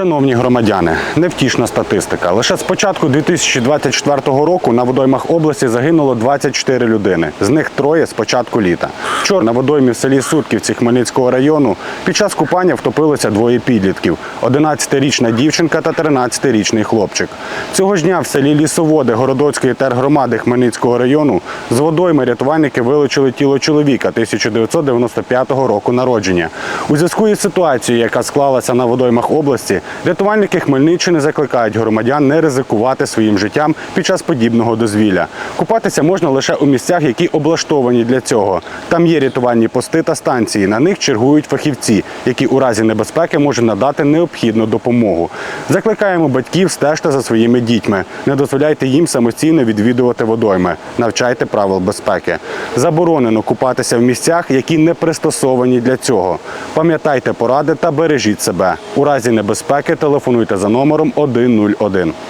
Шановні громадяни, невтішна статистика. Лише з початку 2024 року на водоймах області загинуло 24 людини. З них троє з початку літа. Вчора на водоймі в селі Сутківці Хмельницького району під час купання втопилося двоє підлітків: 11-річна дівчинка та 13-річний хлопчик. Цього ж дня в селі Лісоводи Городоцької тергромади Хмельницького району з водойми рятувальники вилучили тіло чоловіка 1995 року народження. У зв'язку із ситуацією, яка склалася на водоймах області, рятувальники Хмельниччини закликають громадян не ризикувати своїм життям під час подібного дозвілля. Купатися можна лише у місцях, які облаштовані для цього. Там є рятувальні пости та станції. На них чергують фахівці, які у разі небезпеки можуть надати необхідну допомогу. Закликаємо батьків стежте за своїми дітьми. Не дозволяйте їм самостійно відвідувати водойми. Навчайте правил безпеки. Заборонено купатися в місцях, які не пристосовані для цього. Пам'ятайте поради та бережіть себе. У разі небезпеки телефонуйте за номером 101.